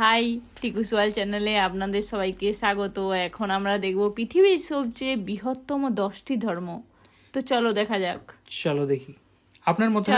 High টিকুসওয়াল চ্যানেলে আপনাদের সবাইকে স্বাগত। এখন আমরা দেখব পৃথিবীর সবচেয়ে বৃহত্তম দশটি ধর্ম। তো চলো দেখা যাক। চলো দেখি। আপনার মতে।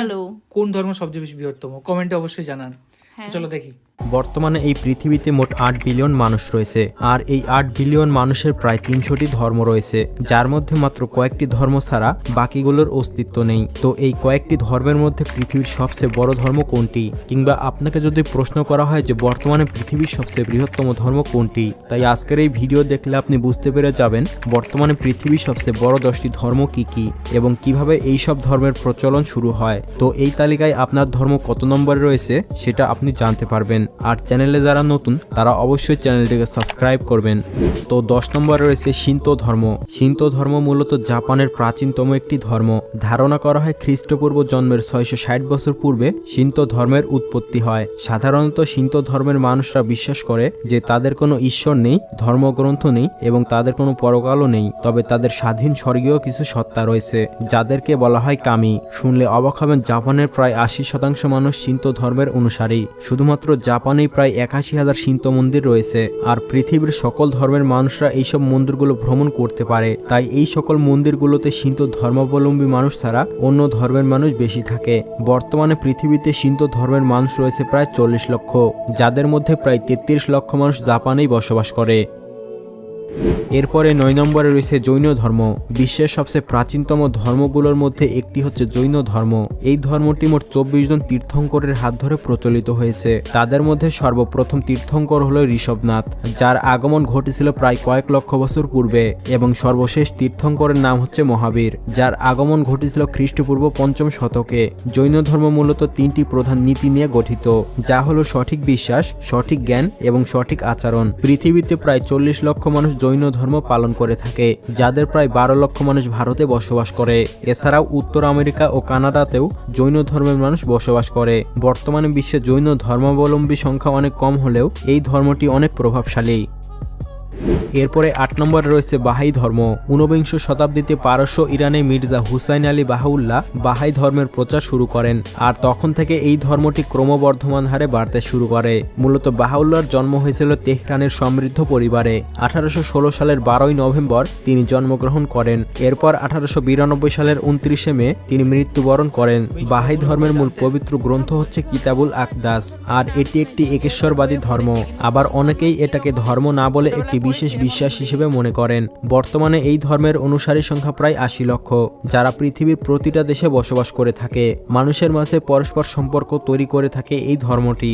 কোন ধর্ম সবচেয়ে বেশি বৃহত্তম? কমেন্টে অবশ্যই জানান। হ্যাঁ। চলো দেখি। বর্তমানে এই পৃথিবীতে মোট আট বিলিয়ন মানুষ রয়েছে, আর এই আট বিলিয়ন মানুষের প্রায় তিনশোটি ধর্ম রয়েছে, যার মধ্যে মাত্র কয়েকটি ধর্ম ছাড়া বাকিগুলোর অস্তিত্ব নেই। তো এই কয়েকটি ধর্মের মধ্যে পৃথিবীর সবচেয়ে বড় ধর্ম কোনটি? কিংবা আপনাকে যদি প্রশ্ন করা হয় যে বর্তমানে পৃথিবীর সবচেয়ে বৃহত্তম ধর্ম কোনটি, তাই আজকের এই ভিডিও দেখলে আপনি বুঝতে পেরে যাবেন বর্তমানে পৃথিবীর সবচেয়ে বড় দশটি ধর্ম কি কি, এবং কীভাবে এই সব ধর্মের প্রচলন শুরু হয়। তো এই তালিকায় আপনার ধর্ম কত নম্বরে রয়েছে, সেটা আপনি জানতে পারবেন। আর চ্যানেলে যারা নতুন, তারা অবশ্যই চ্যানেলটিকে সাবস্ক্রাইব করবেন। তো দশ নম্বরে রয়েছে শিন্ত ধর্ম। শিন্ত ধর্ম মূলত জাপানের প্রাচীনতম একটি ধর্ম। ধারণা করা হয় খ্রিস্টপূর্ব জন্মের ছয়শো ষাট বছর পূর্বে শিন্ত ধর্মের উৎপত্তি হয়। সাধারণত শিন্ত ধর্মের মানুষরা বিশ্বাস করে যে তাদের কোনো ঈশ্বর নেই, ধর্মগ্রন্থ নেই এবং তাদের কোনো পরকালও নেই। তবে তাদের স্বাধীন স্বর্গীয় কিছু সত্তা রয়েছে, যাদেরকে বলা হয় কামি। শুনলে অবাক হবেন, জাপানের প্রায় আশি শতাংশ মানুষ শিন্ত ধর্মের অনুসারী। শুধুমাত্র জাপানেই প্রায় একাশি হাজার সিন্ত মন্দির রয়েছে, আর পৃথিবীর সকল ধর্মের মানুষরা এইসব মন্দিরগুলো ভ্রমণ করতে পারে। তাই এই সকল মন্দিরগুলোতে সিন্ত ধর্মাবলম্বী মানুষ ছাড়া অন্য ধর্মের মানুষ বেশি থাকে। বর্তমানে পৃথিবীতে সিন্ত ধর্মের মানুষ রয়েছে প্রায় চল্লিশ লক্ষ, যাদের মধ্যে প্রায় তেত্রিশ লক্ষ মানুষ জাপানেই বসবাস করে। এরপরে নয় নম্বরে রয়েছে জৈন ধর্ম। বিশ্বের সবচেয়ে প্রাচীনতম ধর্মগুলোর মধ্যে একটি হচ্ছে জৈন ধর্ম। এই ধর্মটি মোট চব্বিশ জন তীর্থঙ্করের হাত ধরে প্রচলিত হয়েছে। তাদের মধ্যে সর্বপ্রথম তীর্থঙ্কর হল ঋষভনাথ, যার আগমন ঘটেছিল প্রায় কয়েক লক্ষ বছর পূর্বে, এবং সর্বশেষ তীর্থঙ্করের নাম হচ্ছে মহাবীর, যার আগমন ঘটেছিল খ্রিস্টপূর্ব পঞ্চম শতকে। জৈন ধর্ম মূলত তিনটি প্রধান নীতি নিয়ে গঠিত, যা হলো সঠিক বিশ্বাস, সঠিক জ্ঞান এবং সঠিক আচরণ। পৃথিবীতে প্রায় চল্লিশ লক্ষ মানুষ জৈন ধর্ম পালন করে থাকে, যাদের প্রায় বারো লক্ষ মানুষ ভারতে বসবাস করে। এছাড়াও উত্তর আমেরিকা ও কানাডাতেও জৈন ধর্মের মানুষ বসবাস করে। বর্তমানে বিশ্বে জৈন ধর্মাবলম্বী সংখ্যা অনেক কম হলেও এই ধর্মটি অনেক প্রভাবশালী। এরপরে আট নম্বরে রয়েছে বাহাই ধর্ম। ঊনবিংশ শতাব্দীতে পারস্য ইরানে Mirza Hussain Ali Bahaullah Bahai ধর্মের প্রচার শুরু করেন আর তখন থেকে এই ধর্মটি ক্রমবর্ধমান হারে বাড়তে শুরু করে। মূলত বাহাউল্লাহর জন্ম হয়েছিল তেহরানের সমৃদ্ধ পরিবারে। আঠারোশো ষোলো সালের বারোই নভেম্বর তিনি জন্মগ্রহণ করেন। এরপর আঠারোশো বিরানব্বই সালের উনত্রিশে মে তিনি মৃত্যুবরণ করেন। বাহাই ধর্মের মূল পবিত্র গ্রন্থ হচ্ছে কিতাবুল আকদাস, আর এটি একটি একেশ্বরবাদী ধর্ম। আবার অনেকেই এটাকে ধর্ম না বলে একটি বিশেষ বিশ্বাস হিসেবে মনে করেন। বর্তমানে এই ধর্মের অনুসারী সংখ্যা প্রায় আশি লক্ষ, যারা পৃথিবীর প্রতিটা দেশে বসবাস করে থাকে। মানুষের মাঝে পরস্পর সম্পর্ক তৈরি করে থাকে এই ধর্মটি।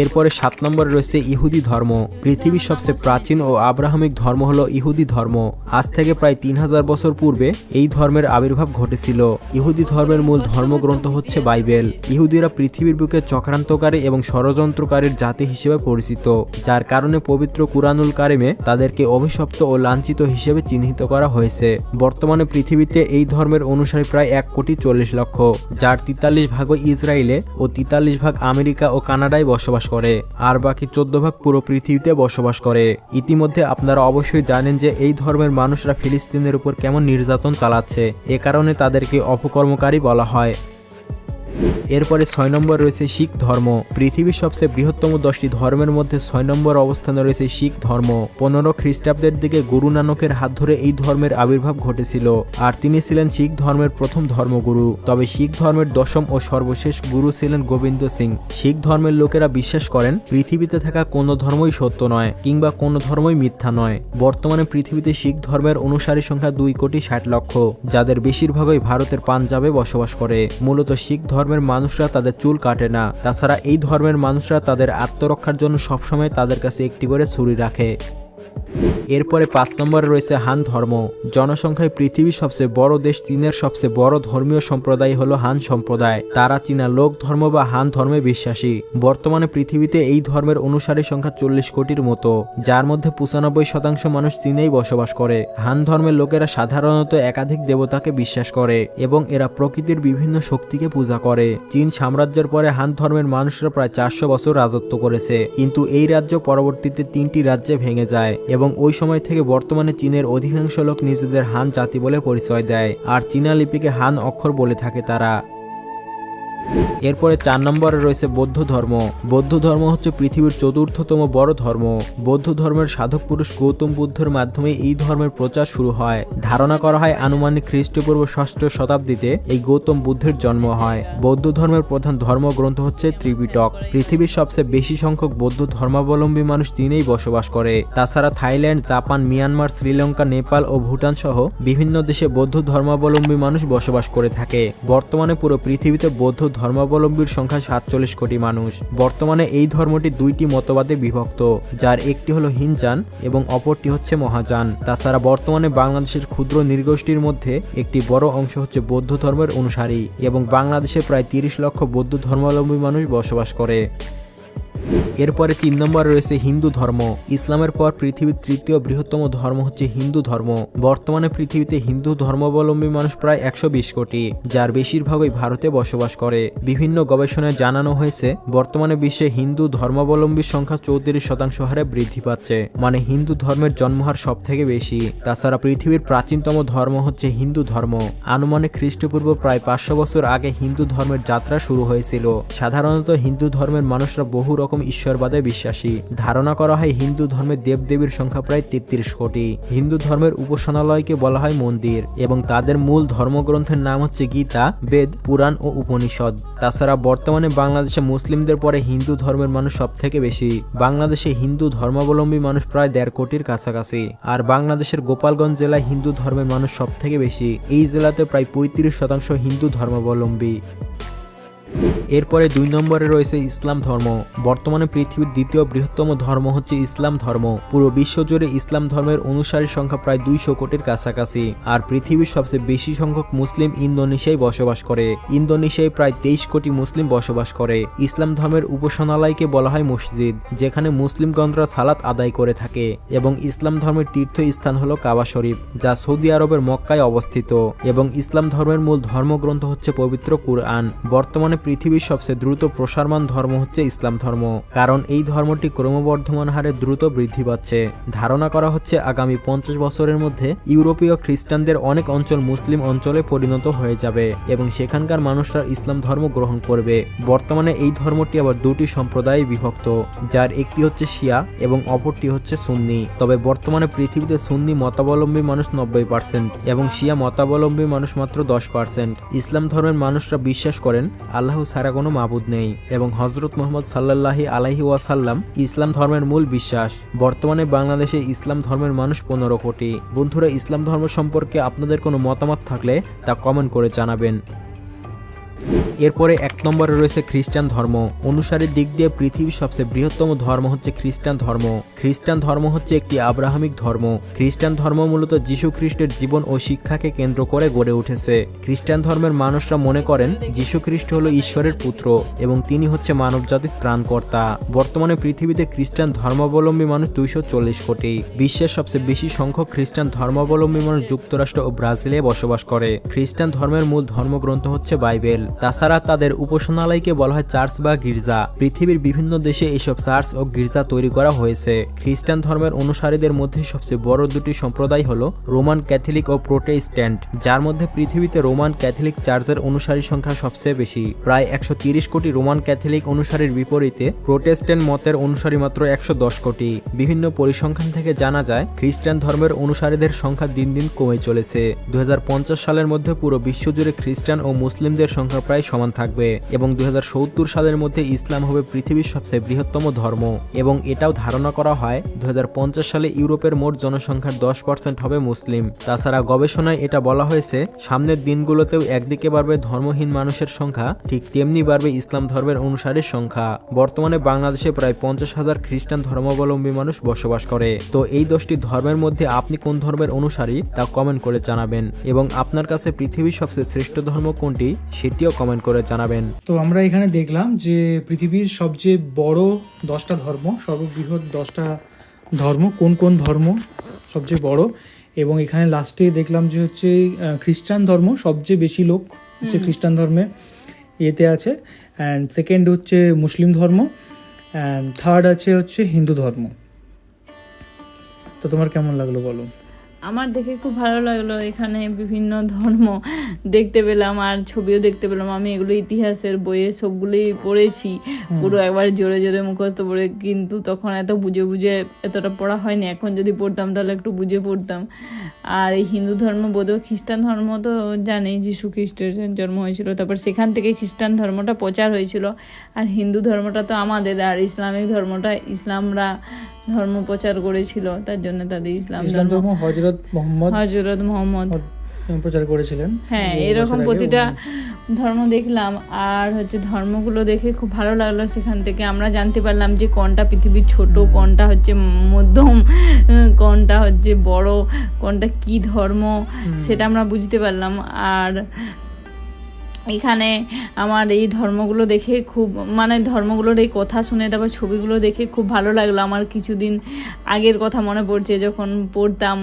এরপরে সাত নম্বরে রয়েছে ইহুদি ধর্ম। পৃথিবীর সবচেয়ে প্রাচীন ও আব্রাহামিক ধর্ম হলো ইহুদি ধর্ম। আজ থেকে প্রায় তিন হাজার বছর পূর্বে এই ধর্মের আবির্ভাব ঘটেছিল। ইহুদি ধর্মের মূল ধর্মগ্রন্থ হচ্ছে বাইবেল। ইহুদিরা পৃথিবীর বুকে চক্রান্তকারী এবং ষড়যন্ত্রকারীর জাতি হিসেবে পরিচিত, যার কারণে পবিত্র কুরআনুল কারিমে তাদেরকে অভিশপ্ত ও লাঞ্ছিত হিসেবে চিহ্নিত করা হয়েছে। বর্তমানে পৃথিবীতে এই ধর্মের অনুসারী প্রায় এক কোটি চল্লিশ লক্ষ, যার তেতাল্লিশ ভাগও ইসরায়েলে ও তেতাল্লিশ ভাগ আমেরিকা ও কানাডায় বসবাস করে, আর বাকি চোদ্দ ভাগ পুরো পৃথিবীতে বসবাস করে। ইতিমধ্যে আপনারা অবশ্যই জানেন যে এই ধর্মের মানুষরা ফিলিস্তিনের উপর কেমন নির্যাতন চালাচ্ছে। এ কারণে তাদেরকে অপকর্মকারী বলা হয়। এরপরে ছয় নম্বর রয়েছে শিখ ধর্ম। পৃথিবীর সবচেয়ে বৃহত্তম দশটি ধর্মের মধ্যে ছয় নম্বর অবস্থানে রয়েছে শিখ ধর্ম। পনেরো খ্রিস্টাব্দের দিকে গুরু নানকের হাত ধরে এই ধর্মের আবির্ভাব ঘটেছিল, আর তিনি ছিলেন শিখ ধর্মের প্রথম ধর্মগুরু। তবে শিখ ধর্মের দশম ও সর্বশেষ গুরু ছিলেন গোবিন্দ সিং। শিখ ধর্মের লোকেরা বিশ্বাস করেন, পৃথিবীতে থাকা কোনো ধর্মই সত্য নয়, কিংবা কোনো ধর্মই মিথ্যা নয়। বর্তমানে পৃথিবীতে শিখ ধর্মের অনুসারী সংখ্যা দুই কোটি ষাট লক্ষ, যাদের বেশিরভাগই ভারতের পাঞ্জাবে বসবাস করে। মূলত শিখ ধর্মের মানুষরা তাদের চুল কাটে না। তাছাড়া এই ধর্মের মানুষরা তাদের আত্মরক্ষার জন্য সবসময় তাদের কাছে একটি করে ছুরি রাখে। এরপরে পাঁচ নম্বরে রয়েছে হান ধর্ম। জনসংখ্যায় পৃথিবীর সবচেয়ে বড় দেশ চীনের সবচেয়ে বড় ধর্মীয় সম্প্রদায় হলো হান সম্প্রদায়। তারা চীনা লোক ধর্ম বা হান ধর্মে বিশ্বাসী। বর্তমানে পৃথিবীতে এই ধর্মের অনুসারী সংখ্যা চল্লিশ কোটির মতো, যার মধ্যে পঁচানব্বই শতাংশ মানুষ চীনেই বসবাস করে। হান ধর্মের লোকেরা সাধারণত একাধিক দেবতাকে বিশ্বাস করে এবং এরা প্রকৃতির বিভিন্ন শক্তিকে পূজা করে। চীন সাম্রাজ্যের পরে হান ধর্মের মানুষরা প্রায় চারশো বছর রাজত্ব করেছে। কিন্তু এই রাজ্য পরবর্তীতে তিনটি রাজ্যে ভেঙে যায় এবং ওই সময় থেকে বর্তমানে চীনের অধিকাংশ লোক নিজেদের হান জাতি বলে পরিচয় দেয়। আর চীনা লিপিকে হান অক্ষর বলে থাকে তারা। এরপরে চার নম্বরে রয়েছে বৌদ্ধ ধর্ম। বৌদ্ধ ধর্ম হচ্ছে পৃথিবীর চতুর্থতম বড় ধর্ম। বৌদ্ধ ধর্মের সাধক পুরুষ গৌতম বুদ্ধের মাধ্যমে এই ধর্মের প্রচার শুরু হয়। ধারণা করা হয় আনুমানিক খ্রিস্টপূর্ব ষষ্ঠ শতাব্দীতে এই গৌতম বুদ্ধের জন্ম হয়। বৌদ্ধ ধর্মের প্রধান ধর্মগ্রন্থ হচ্ছে ত্রিপিটক। পৃথিবীর সবচেয়ে বেশি সংখ্যক বৌদ্ধ ধর্মাবলম্বী মানুষ চীনেই বসবাস করে। তাছাড়া Thailand, Japan, Myanmar, Sri Lanka, Nepal ও ভুটান সহ বিভিন্ন দেশে বৌদ্ধ ধর্মাবলম্বী মানুষ বসবাস করে থাকে। বর্তমানে পুরো পৃথিবীতে বৌদ্ধ ধর্মাবলম্বীর সংখ্যা সাতচল্লিশ কোটি মানুষ। বর্তমানে এই ধর্মটি দুইটি মতবাদে বিভক্ত, যার একটি হলো হিনজান এবং অপরটি হচ্ছে মহাযান। তাছাড়া বর্তমানে বাংলাদেশের ক্ষুদ্র নৃগোষ্ঠীর মধ্যে একটি বড় অংশ হচ্ছে বৌদ্ধ ধর্মের অনুসারী এবং বাংলাদেশে প্রায় তিরিশ লক্ষ বৌদ্ধ ধর্মাবলম্বী মানুষ বসবাস করে। এরপরে তিন নম্বরে রয়েছে হিন্দু ধর্ম। ইসলামের পর পৃথিবীর তৃতীয় বৃহত্তম ধর্ম হচ্ছে হিন্দু ধর্ম। বর্তমানে পৃথিবীতে হিন্দু ধর্মাবলম্বী মানুষ প্রায় একশো বিশ কোটি, যার বেশিরভাগই ভারতে বসবাস করে। বিভিন্ন গবেষণায় জানানো হয়েছে, বর্তমানে বিশ্বে হিন্দু ধর্মাবলম্বীর সংখ্যা চৌত্রিশ শতাংশ হারে বৃদ্ধি পাচ্ছে। মানে হিন্দু ধর্মের জন্মহার সব থেকে বেশি। তাছাড়া পৃথিবীর প্রাচীনতম ধর্ম হচ্ছে হিন্দু ধর্ম। আনুমানিক খ্রিস্টপূর্ব প্রায় পাঁচশো বছর আগে হিন্দু ধর্মের যাত্রা শুরু হয়েছিল। সাধারণত হিন্দু ধর্মের মানুষরা বহু রকম ঈশ্বরবাদে বিশ্বাসী। ধারণা করা হয় হিন্দু ধর্মের দেবদেবীর সংখ্যা প্রায় তেত্রিশ কোটি হিন্দু ধর্মের উপাসনালয়কে বলা হয় মন্দির এবং তাদের মূল ধর্মগ্রন্থের নাম হচ্ছে গীতা, বেদ, পুরাণ ও উপনিষদ। তাছাড়া বর্তমানে বাংলাদেশে মুসলিমদের পরে হিন্দু ধর্মের মানুষ সব থেকে বেশি। বাংলাদেশে হিন্দু ধর্মাবলম্বী মানুষ প্রায় দেড় কোটির কাছাকাছি। আর বাংলাদেশের গোপালগঞ্জ জেলায় হিন্দু ধর্মের মানুষ সব থেকে বেশি। এই জেলাতে প্রায় পঁয়ত্রিশ শতাংশ হিন্দু ধর্মাবলম্বী। এরপরে দুই নম্বরে রয়েছে ইসলাম ধর্ম। বর্তমানে পৃথিবীর দ্বিতীয় বৃহত্তম ধর্ম হচ্ছে ইসলাম ধর্ম। পুরো বিশ্বজুড়ে ইসলাম ধর্মের অনুসারীর সংখ্যা প্রায় দুইশো কোটির কাছাকাছি। আর পৃথিবীর সবচেয়ে বেশি সংখ্যক মুসলিম ইন্দোনেশিয়ায় বসবাস করে। ইন্দোনেশিয়ায় প্রায় তেইশ কোটি মুসলিম বসবাস করে। ইসলাম ধর্মের উপাসনালয়কে বলা হয় মসজিদ, যেখানে মুসলিম মুসলিমগণরা সালাত আদায় করে থাকে। এবং ইসলাম ধর্মের তীর্থস্থান হলো কাবা শরীফ, যা সৌদি আরবের মক্কায় অবস্থিত। এবং ইসলাম ধর্মের মূল ধর্মগ্রন্থ হচ্ছে পবিত্র কুরআন। বর্তমানে পৃথিবীর সবচেয়ে দ্রুত প্রসারমান ধর্ম হচ্ছে ইসলাম ধর্ম। কারণ এই ধর্মটি ক্রমবর্ধমান হারে দ্রুত বৃদ্ধি পাচ্ছে। ধারণা করা হচ্ছে আগামী পঞ্চাশ বছরের মধ্যে ইউরোপীয় খ্রিস্টানদের অনেক অঞ্চল মুসলিম অঞ্চলে পরিণত হয়ে যাবে এবং সেখানকার মানুষরা ইসলাম ধর্ম গ্রহণ করবে। বর্তমানে এই ধর্মটি আবার দুটি সম্প্রদায়ে বিভক্ত, যার একটি হচ্ছে শিয়া এবং অপরটি হচ্ছে সুন্নি। তবে বর্তমানে পৃথিবীতে সুন্নি মতাবলম্বী মানুষ নব্বই পার্সেন্ট এবং শিয়া মতাবলম্বী মানুষ মাত্র দশ পার্সেন্ট ইসলাম ধর্মের মানুষরা বিশ্বাস করেন, আল্লাহ ছাড়া কোনো মাবুদ নেই এবং হজরত মোহাম্মদ সাল্লাহি আলাহি ওয়াসাল্লাম ইসলাম ধর্মের মূল বিশ্বাস। বর্তমানে বাংলাদেশে ইসলাম ধর্মের মানুষ পনেরো কোটি। বন্ধুরা, ইসলাম ধর্ম সম্পর্কে আপনাদের কোনো মতামত থাকলে তা কমেন্ট করে জানাবেন। এরপরে এক নম্বরে রয়েছে খ্রিস্টান ধর্ম। অনুসারীর দিক দিয়ে পৃথিবীর সবচেয়ে বৃহত্তম ধর্ম হচ্ছে খ্রিস্টান ধর্ম। খ্রিস্টান ধর্ম হচ্ছে একটি আব্রাহামিক ধর্ম। খ্রিস্টান ধর্ম মূলত যীশু খ্রিস্টের জীবন ও শিক্ষাকে কেন্দ্র করে গড়ে উঠেছে। খ্রিস্টান ধর্মের মানুষরা মনে করেন যীশু খ্রিস্ট হল ঈশ্বরের পুত্র এবং তিনি হচ্ছে মানবজাতির ত্রাণকর্তা। বর্তমানে পৃথিবীতে খ্রিস্টান ধর্মাবলম্বী মানুষ দুইশো চল্লিশ কোটি। বিশ্বের সবচেয়ে বেশি সংখ্যক খ্রিস্টান ধর্মাবলম্বী মানুষ যুক্তরাষ্ট্র ও ব্রাজিলে বসবাস করে। খ্রিস্টান ধর্মের মূল ধর্মগ্রন্থ হচ্ছে বাইবেল। তাছাড়া তাদের উপাসনালয়কে বলা হয় চার্চ বা গির্জা। পৃথিবীর বিভিন্ন দেশে এসব চার্চ ও গির্জা তৈরি করা হয়েছে। খ্রিস্টান ধর্মের অনুসারীদের মধ্যে সবচেয়ে বড় দুটি সম্প্রদায় হল রোমান ক্যাথলিক ও প্রোটেস্ট্যান্ট, যার মধ্যে পৃথিবীতে রোমান ক্যাথলিক চার্চের অনুসারী সংখ্যা সবচেয়ে বেশি। প্রায় একশো কোটি রোমান ক্যাথলিক অনুসারীর বিপরীতে প্রোটেস্ট্যান্ট মতের অনুসারী মাত্র একশো দশ কোটি। বিভিন্ন পরিসংখ্যান থেকে জানা যায়, খ্রিস্টান ধর্মের অনুসারীদের সংখ্যা দিন দিন কমে চলেছে। দু হাজার পঞ্চাশ সালের মধ্যে পুরো বিশ্বজুড়ে খ্রিস্টান ও মুসলিমদের সংখ্যা প্রায় সমান থাকবে এবং দু হাজার সত্তর সালের মধ্যে ইসলাম হবে পৃথিবীর সবচেয়ে বৃহত্তম ধর্ম এবং এটাও ধারণা করা হয় দু সালে ইউরোপের মোট জনসংখ্যার দশ পার্সেন্ট হবে মুসলিম। তাছাড়া গবেষণায় এটা বলা হয়েছে, সামনের দিনগুলোতেও একদিকে বাড়বে ধর্মহীন মানুষের সংখ্যা, ঠিক তেমনি বাড়বে ইসলাম ধর্মের অনুসারীর সংখ্যা। বর্তমানে বাংলাদেশে প্রায় পঞ্চাশ হাজার খ্রিস্টান ধর্মাবলম্বী মানুষ বসবাস করে। তো এই দশটি ধর্মের মধ্যে আপনি কোন ধর্মের অনুসারী তা কমেন্ট করে জানাবেন। এবং আপনার কাছে পৃথিবীর সবচেয়ে শ্রেষ্ঠ ধর্ম কোনটি, সেটিও কমেন্ট করে জানাবেন। তো আমরা এখানে দেখলাম যে পৃথিবীর সবচেয়ে বড় দশটা ধর্ম সর্ববৃহৎ দশটা ধর্ম কোন কোন ধর্ম সবচেয়ে বড়? এবং এখানে লাস্টে দেখলাম যে হচ্ছে আহ, খ্রিস্টান ধর্ম সবচেয়ে বেশি লোক হচ্ছে খ্রিস্টান ধর্মে ইয়েতে আছে। অ্যান্ড সেকেন্ড হচ্ছে মুসলিম ধর্ম। অ্যান্ড থার্ড আছে হচ্ছে হিন্দু ধর্ম। তো তোমার কেমন লাগল বলো? আমার দেখে খুব ভালো লাগল এখানে বিভিন্ন ধর্ম দেখতে পেলাম আর ছবিও দেখতে পেলাম। আমি এগুলো ইতিহাসের বইয়ে সবগুলোই পড়েছি। পুরো একবার জোরে জোরে মুখস্থ পড়ে কিন্তু তখন এত বুঝে বুঝে এতটা পড়া হয়নি। এখন যদি পড়তাম তাহলে একটু বুঝে পড়তাম। আর এই হিন্দু ধর্ম বোধহয় খ্রিস্টান ধর্ম তো জানি যিশু খ্রিস্টের জন্ম হয়েছিল। তারপর সেখান থেকে খ্রিস্টান ধর্মটা প্রচার হয়েছিল। আর হিন্দু ধর্মটা তো আমাদের আর ইসলামিক ধর্মটা ইসলামরা ধর্ম প্রচার করেছিল। তার জন্য তাদের ইসলাম ধর্ম ধর্ম হজরত মোহাম্মদ হজরত মোহাম্মদ। প্রচার করেছিলেন। হ্যাঁ এরকম প্রতিটা ধর্ম দেখলাম আর হচ্ছে ধর্মগুলো দেখে খুব ভালো লাগল সেখান থেকে। আমরা জানতে পারলাম যে কোনটা পৃথিবীর ছোট কোনটা হচ্ছে মধ্যম কোনটা হচ্ছে বড় কোনটা কি ধর্ম সেটা আমরা বুঝতে পারলাম। আর এখানে আমার এই ধর্মগুলো দেখে খুব মানে ধর্মগুলোর এই কথা শুনে, তারপর ছবিগুলো দেখে খুব ভালো লাগল। আমার কিছুদিন আগের কথা মনে পড়ছে, যখন পড়তাম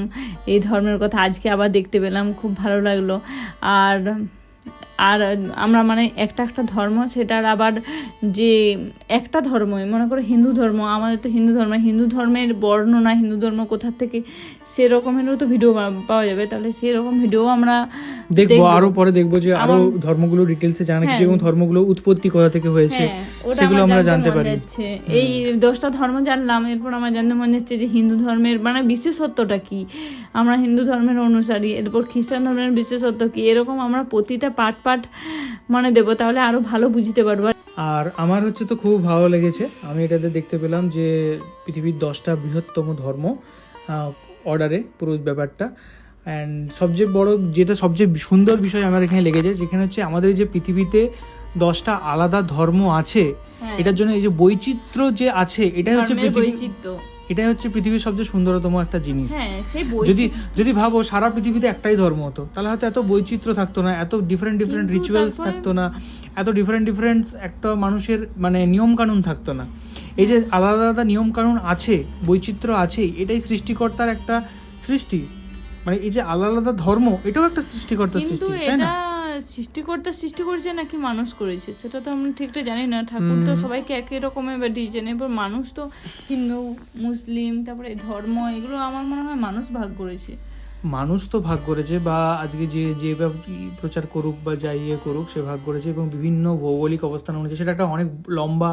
এই ধর্মের কথা, আজকে আবার দেখতে পেলাম, খুব ভালো লাগল। আর আর আমরা মানে একটা একটা ধর্ম সেটার আবার যে একটা ধর্মই মনে করো হিন্দু ধর্ম আমাদের তো হিন্দু ধর্ম হিন্দু ধর্মের বর্ণনা হিন্দু ধর্ম কোথার থেকে সেরকমেরও তো ভিডিও পাওয়া যাবে তাহলে সেরকম ভিডিও আমরা দেখব। আরও পরে দেখব যে আরও ধর্মগুলো ডিটেলসে জানা কিছু হ্যাঁ। এবং ধর্মগুলো উৎপত্তি কোথা থেকে হয়েছে হ্যাঁ, সেগুলো আমরা জানতে পারি। এই দশটা ধর্ম জানলাম এরপর আমার জানতে মনে হচ্ছে যে হিন্দু ধর্মের মানে বিশেষত্বটা কি? আমরা হিন্দু ধর্মের অনুসারী এরপর খ্রিস্টান ধর্মের বিশেষত্ব কি? এরকম আমরা প্রতিটা পার্ট পার্ট মানে দেবো তাহলে আরও ভালো বুঝতে পারব। আর আমার হচ্ছে তো খুব ভালো লেগেছে। আমি এটাতে দেখতে পেলাম যে পৃথিবীর দশটা বৃহত্তম ধর্ম অর্ডারে পুরো ব্যাপারটা। অ্যান্ড সবচেয়ে বড় যেটা সবচেয়ে সুন্দর বিষয় আমার এখানে লেগেছে যেখানে হচ্ছে আমাদের যে পৃথিবীতে দশটা আলাদা ধর্ম আছে হ্যাঁ, এটার জন্য এই যে বৈচিত্র্য যে আছে এটাই হচ্ছে পৃথিবী বৈচিত্র্য। এটাই হচ্ছে পৃথিবীর সবচেয়ে সুন্দরতম একটা জিনিস। হ্যাঁ যদি যদি ভাবো সারা পৃথিবীতে একটাই ধর্ম হতো তাহলে হয়তো এত বৈচিত্র্য থাকতো না এত ডিফারেন্ট ডিফারেন্ট রিচুয়ালস থাকতো না এত ডিফারেন্ট ডিফারেন্ট একটা মানুষের মানে নিয়ম কানুন থাকতো না। এই যে আলাদা আলাদা নিয়ম কানুন আছে বৈচিত্র্য আছে এটাই সৃষ্টিকর্তার একটা সৃষ্টি। মানে এই যে আলাদা আলাদা ধর্ম এটাও একটা সৃষ্টিকর্তার সৃষ্টি তাই না? সৃষ্টিকর্তা সৃষ্টি করেছে নাকি মানুষ করেছে? সেটা তো আমরা ঠিকটা জানি না। ঠাকুর তো সবাইকে একই রকমের পাঠিয়েছেন এবার মানুষ তো হিন্দু মুসলিম তারপরে ধর্ম এগুলো আমার মনে হয় মানুষ ভাগ করেছে। মানুষ তো ভাগ করেছে বা আজকে যে যে প্রচার করুক বা যা ইয়ে করুক সে ভাগ করেছে এবং বিভিন্ন ভৌগোলিক অবস্থান অনুযায়ী সেটা একটা অনেক লম্বা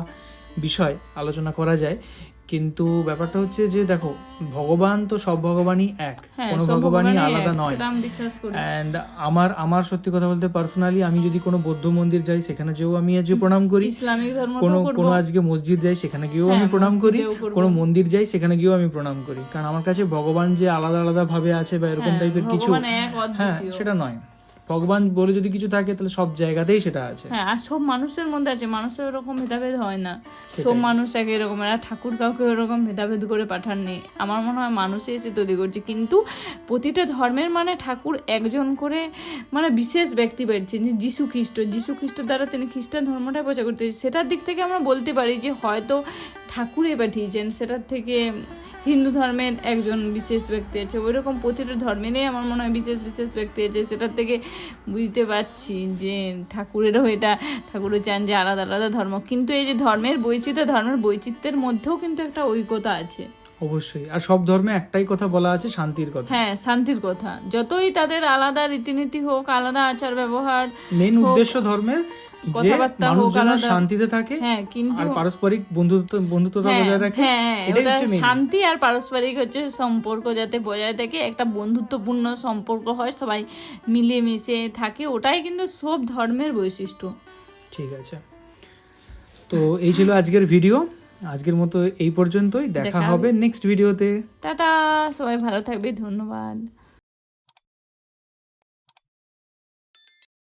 বিষয় আলোচনা করা যায়। কিন্তু ব্যাপারটা হচ্ছে যে দেখো ভগবান তো সব ভগবানই এক। হ্যাঁ কোনো ভগবানই আলাদা নয়। অ্যান্ড আমার আমার সত্যি কথা বলতে পার্সোনালি আমি যদি কোনো বৌদ্ধ মন্দির যাই সেখানে যেও আমি আজকে প্রণাম করি। কোনো কোনো আজকে মসজিদ যাই সেখানে গিয়েও হ্যাঁ, আমি প্রণাম করি। কোনো মন্দির যাই সেখানে গিয়েও আমি প্রণাম করি। কারণ আমার কাছে ভগবান যে আলাদা আলাদা ভাবে আছে বা এরকম হ্যাঁ, টাইপের কিছু হ্যাঁ সেটা নয়। ভগবান বলে যদি কিছু থাকে তাহলে সব জায়গাতেই সেটা আছে। হ্যাঁ আর সব মানুষের মধ্যে আছে। মানুষের ওরকম ভেদাভেদ হয় না। সব মানুষ একই রকমের আর ঠাকুর কাউকে ওরকম ভেদাভেদ করে পাঠাননি। আমার মনে হয় মানুষে এসে তৈরি করছে। কিন্তু প্রতিটা ধর্মের মানে ঠাকুর একজন করে মানে বিশেষ ব্যক্তি বেরছেন যে যিশু খ্রিস্ট। যিশু খ্রিস্টের দ্বারা তিনি খ্রিস্টান ধর্মটাই প্রচার করতে সেটার দিক থেকে আমরা বলতে পারি যে হয়তো ঠাকুরে পাঠিয়েছেন সেটার থেকে হিন্দু ধর্মের একজন বিশেষ ব্যক্তি আছে। ওই রকম প্রতিটা ধর্মেরই আমার মনে হয় বিশেষ বিশেষ ব্যক্তি আছে। সেটার থেকে বুঝতে পারছি যে ঠাকুরেরও এটা ঠাকুরও চান যে আলাদা আলাদা ধর্ম। কিন্তু এই যে ধর্মের বৈচিত্র্য ধর্মের বৈচিত্র্যের মধ্যেও কিন্তু একটা ঐক্যতা আছে। অবশ্যই। আর সব ধর্মে একটাই কথা বলা আছে শান্তির কথা। হ্যাঁ শান্তির কথা। যতই তাদের আলাদা রীতিনীতি হোক আলাদা আচার ব্যবহার মেন উদ্দেশ্য ধর্মের যে। শান্তিতে থাকে হ্যাঁ কিন্তু আর পারস্পরিক বন্ধুত্ব বন্ধুত্বতা হ্যাঁ, বজায় হ্যাঁ এটাই হচ্ছে শান্তি আর পারস্পরিক হচ্ছে সম্পর্ক যাতে বজায় থাকে একটা বন্ধুত্বপূর্ণ সম্পর্ক হয় সবাই মিলেমিশে থাকে ওটাই কিন্তু সব ধর্মের বৈশিষ্ট্য। ঠিক আছে। তো এই ছিল আজকের ভিডিও। আজকের মতো এই পর্যন্তই দেখা দেখা হবে নেক্সট ভিডিওতে টাটা সবাই ভালো থাকবে ধন্যবাদ।